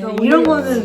네, 이런 거는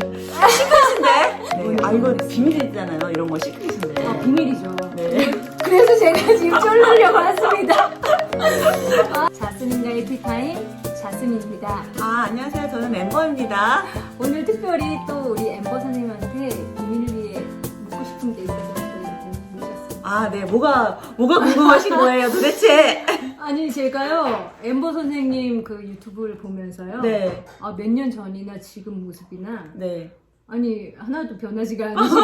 시크릿인데? 네. 아, 이거 비밀이잖아요. 이런 거 시크릿인데. 아, 비밀이죠. 네. 그래서 제가 지금 쫄르려고 왔습니다. 아, 자스민과의 티타임 자스민입니다. 아, 안녕하세요. 저는 멤버입니다. 오늘 특별히 또 우리 엠버 선생님한테 비밀을 위해 묻고 싶은 게 있어서 저희한테 모셨습니다. 아, 네. 뭐가, 뭐가 궁금하신 거예요, 도대체? 아니 제가요 엠버 선생님 그 유튜브를 보면서요. 네. 아, 몇 년 전이나 지금 모습이나 네. 아니 하나도 변하지가 않으시고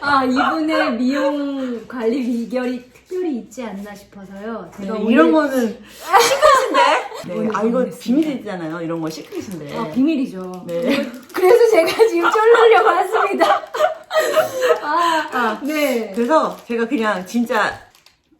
아 이분의 미용 관리 비결이 특별히 있지 않나 싶어서요. 네, 제가 이런 오늘- 거는 시크릿인데? 네. 아, 이거. 비밀이잖아요. 이런 거 시크릿인데. 아 비밀이죠. 네. 그래서 제가 지금 쫄르려고 왔습니다. 아, 네. 그래서 제가 그냥 진짜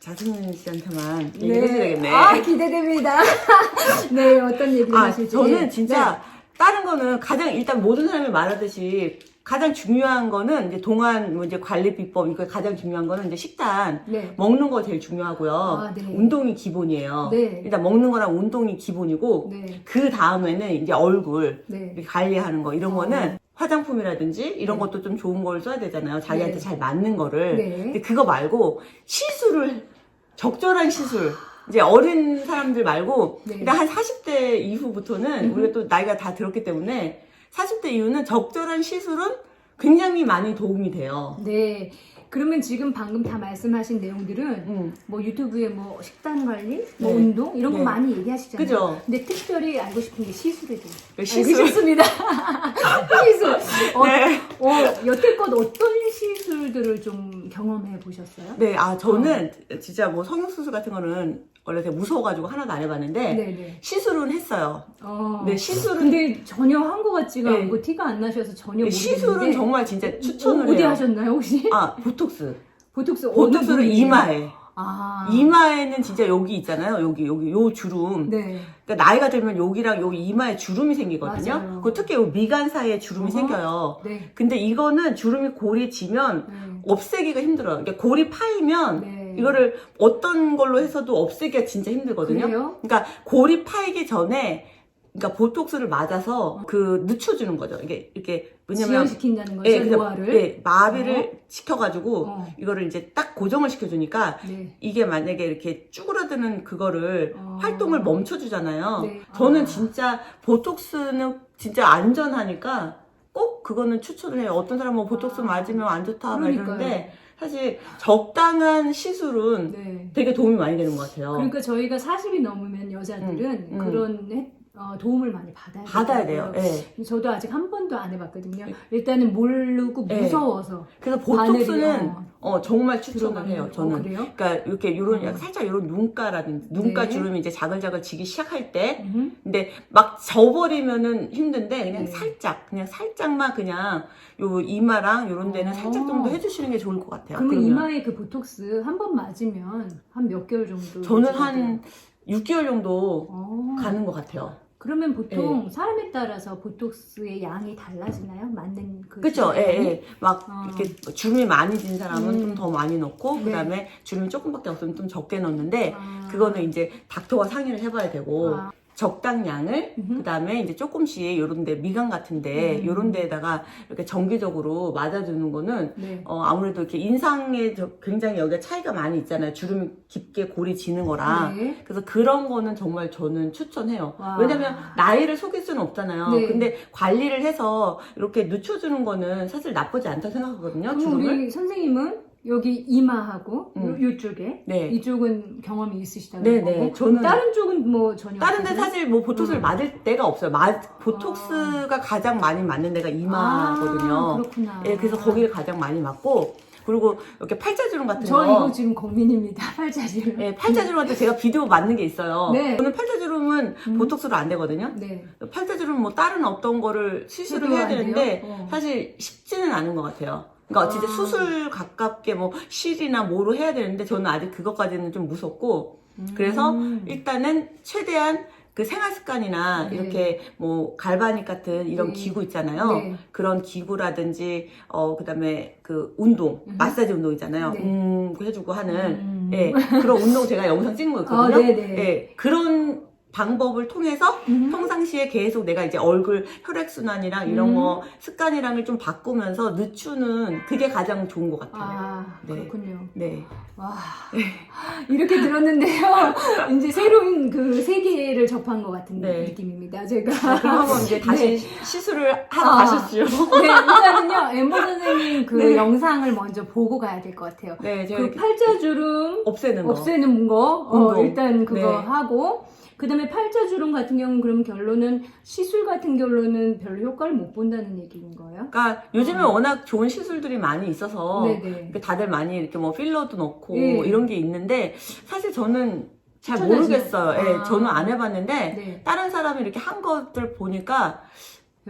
자스민 씨한테만 얘기를 해줘야겠네. 아 기대됩니다. 네 어떤 얘기를 아, 하실지. 저는 진짜 다른 거는 가장 일단 모든 사람이 말하듯이 가장 중요한 거는 이제 동안 뭐 이제 관리 비법 이거 가장 중요한 거는 이제 식단 네. 네. 먹는 거 제일 중요하고요. 아, 네. 운동이 기본이에요. 네. 일단 먹는 거랑 운동이 기본이고 네. 그 다음에는 이제 얼굴 네. 관리하는 거 이런 어. 거는 화장품이라든지 이런 네. 것도 좀 좋은 걸 써야 되잖아요. 자기한테 네. 잘 맞는 거를. 네. 근데 그거 말고 시술을 적절한 시술. 이제 어린 사람들 말고 네. 일단 한 40대 이후부터는 음흠. 우리가 또 나이가 다 들었기 때문에 40대 이후는 적절한 시술은 굉장히 많이 도움이 돼요. 네. 그러면 지금 방금 다 말씀하신 내용들은 음. 뭐 유튜브에 뭐 식단 관리, 뭐 네. 운동 이런 거 네. 많이 얘기하시잖아요. 그죠? 근데 특별히 알고 싶은 게 시술에 대해서. 시술. 알고 싶습니다. 시술. 어, 네. 어, 여태껏 어떤 시술들을 좀 경험해 보셨어요? 네, 아, 저는 진짜 뭐 성형수술 같은 거는 원래 되게 무서워가지고 하나도 안 해봤는데 네네. 시술은 했어요. 어. 네, 시술은 근데 전혀 한것 같지가 네. 않고 티가 안 나셔서 전혀 네, 모르겠는데. 시술은 정말 진짜 추천을 어, 어디 해요. 하셨나요 혹시? 아, 보톡스. 보톡스 어느 보톡스는? 이마에. 아. 이마에는 진짜 여기 있잖아요. 여기, 여기, 요 주름. 네. 그러니까 나이가 들면 여기랑 여기 이마에 주름이 생기거든요. 그 특히 요 미간 사이에 주름이 어허. 생겨요. 네. 근데 이거는 주름이 골이 지면 네. 없애기가 힘들어요. 그러니까 골이 파이면 네. 이거를 어떤 걸로 해서도 없애기가 진짜 힘들거든요. 그래요? 그러니까 골이 파이기 전에 그러니까 보톡스를 맞아서 그 늦춰주는 거죠. 이게 이렇게 왜냐면 지연시킨다는 거죠, 예, 그냥, 노화를. 예, 마비를 시켜가지고 어. 이거를 이제 딱 고정을 시켜주니까 네. 이게 만약에 이렇게 쭈그러드는 그거를 어. 활동을 멈춰주잖아요. 네. 저는 아. 진짜 보톡스는 진짜 안전하니까 꼭 그거는 추천을 해요. 어떤 사람은 뭐 보톡스 아. 맞으면 안 좋다 막 그러니까요. 이러는데 사실 적당한 시술은 네. 되게 도움이 많이 되는 것 같아요. 그러니까 저희가 40이 넘으면 여자들은 음, 음. 그런 해- 어, 도움을 많이 받아야, 받아야 돼요. 예. 저도 아직 한 번도 안 해봤거든요. 일단은 모르고 네. 무서워서 그래서 보톡스는 어, 어, 정말 추천을 해요. 거. 어, 저는. 그래요? 그러니까 이렇게 요런 어. 약간 살짝 요런 눈가라든지 눈가 네. 주름이 이제 자글자글 지기 시작할 때 음. 근데 막 져버리면은 힘든데 그냥 네. 살짝 그냥 살짝만 그냥 요 이마랑 요런 데는 어. 살짝 정도 해주시는 게 좋을 것 같아요. 그러면 그러면. 이마에 그 보톡스 한 번 맞으면 한 몇 개월 정도? 저는? 한 6개월 정도 어. 가는 것 같아요. 그러면 네. 보통 사람에 따라서 보톡스의 양이 달라지나요? 맞는 그? 주사의 예? 예. 막 어. 이렇게 주름이 많이 진 사람은 음. 좀더 많이 넣고 네. 그다음에 주름이 조금밖에 없으면 좀 적게 넣는데 아. 그거는 이제 닥터와 상의를 해봐야 되고 아. 적당량을. 그다음에 이제 조금씩 요런데 미간 같은데 음. 요런 데에다가 이렇게 정기적으로 맞아주는 거는 네. 어 아무래도 이렇게 인상에 저- 굉장히 여기가 차이가 많이 있잖아요 주름이 깊게 골이 지는 거랑 네. 그래서 그런 거는 정말 저는 추천해요 와. 왜냐면 나이를 속일 수는 없잖아요 네. 근데 관리를 해서 이렇게 늦춰주는 거는 사실 나쁘지 않다 생각하거든요 그럼 주름을 우리 선생님은 여기 이마하고 음. 요, 요쪽에 네. 이쪽은 경험이 있으시다는 네, 거고 네. 저는 다른 쪽은 뭐 전혀 다른 데? 사실 뭐 보톡스를 음. 맞을 데가 없어요. 마, 보톡스가 가장 많이 맞는 데가 이마거든요. 아, 그렇구나. 예, 그래서 거기를 가장 많이 맞고 그리고 이렇게 팔자주름 같은 저 거. 이거 지금 고민입니다. 팔자지름. 예, 팔자주름한테 제가 비디오 맞는 게 있어요. 네. 저는 팔자주름은 음. 보톡스로 안 되거든요. 네. 팔자주름 뭐 다른 어떤 거를 시술을 해야? 되는데 어. 사실 쉽지는 않은 것 같아요. 그러니까 진짜 아. 수술 가깝게 뭐 실이나 뭐로 해야 되는데 저는 아직 그것까지는 좀 무섭고 그래서 음. 일단은 최대한 그 생활 습관이나 네. 이렇게 뭐 갈바닉 같은 이런 네. 기구 있잖아요. 네. 그런 기구라든지 어 그다음에 그 운동, 음. 마사지 운동 있잖아요. 네. 음, 그 해주고 하는 음. 예 그런 운동 제가 영상 찍은 거 아, 있거든요. 네네. 예 그런 방법을 통해서 음. 평상시에 계속 내가 이제 얼굴 혈액순환이랑 이런 음. 거 습관이랑을 좀 바꾸면서 늦추는 그게 가장 좋은 것 같아요. 아, 네. 그렇군요. 네. 와, 이렇게 들었는데요. 이제 새로운 그 세계를 접한 것 같은 네. 느낌입니다. 제가. 그럼 한번 이제 다시 네. 시술을 하러 아. 가셨죠. 네, 일단은요, 엠버 선생님 그 네. 영상을 먼저 보고 가야 될 것 같아요. 네, 그 팔자주름 없애는 거. 없애는 거, 어. 일단 그거 네. 하고, 그 다음에 팔자주름 같은 경우는 그럼 결론은 시술 같은 결론은 별로 효과를 못 본다는 얘기인 거예요? 그러니까 요즘에 워낙 좋은 시술들이 많이 있어서 음. 네네. 이렇게 다들 많이 이렇게 뭐 필러도 넣고 예. 이런 게 있는데 사실 저는 잘 모르겠어요. 예, 아. 저는 안 해봤는데 네. 다른 사람이 이렇게 한 것들 보니까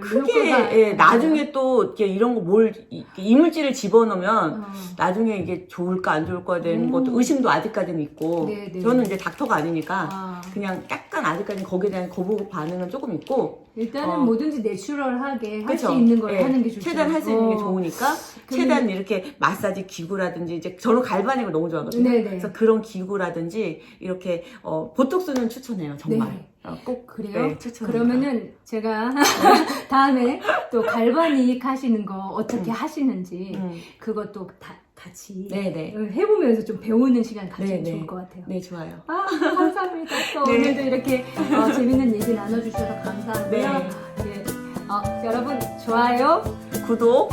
크게 효과가 예? 나중에 또 이렇게 이런 거 뭘 이물질을 집어넣으면 어. 나중에 이게 좋을까 안 좋을까 되는 음. 것도 의심도 아직까지는 있고 네, 네. 저는 이제 닥터가 아니니까 아, 그냥 약간 아직까지 거기에 대한 거부 반응은 조금 있고 일단은 어. 뭐든지 내추럴하게 할 수 그쵸? 있는 걸 예, 하는 게 좋죠. 최대한 할 수 있는 게 어. 좋으니까 그- 최대한 이렇게 마사지 기구라든지 이제 저는 갈바닉을 너무 좋아하거든요. 네네. 그래서 그런 기구라든지 이렇게 어, 보톡스는 추천해요 정말 네. 어, 꼭 그래요? 네, 추천합니다. 그러면은 제가 다음에 또 갈바닉 하시는 거 어떻게 하시는지 음, 그것도 다 같이 네네 해보면서 좀 배우는 시간 가지면 네, 좋을 네. 것 같아요. 네 좋아요. 아 감사합니다. 또 네. 오늘도 이렇게 어, 재밌는 얘기 나눠주셔서 감사 하고요. 네. 예. 어, 여러분 좋아요 구독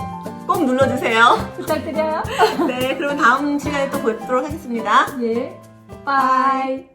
꼭 눌러주세요. 부탁드려요. 네 그럼 다음 시간에 또 뵙도록 하겠습니다. 예. 바이.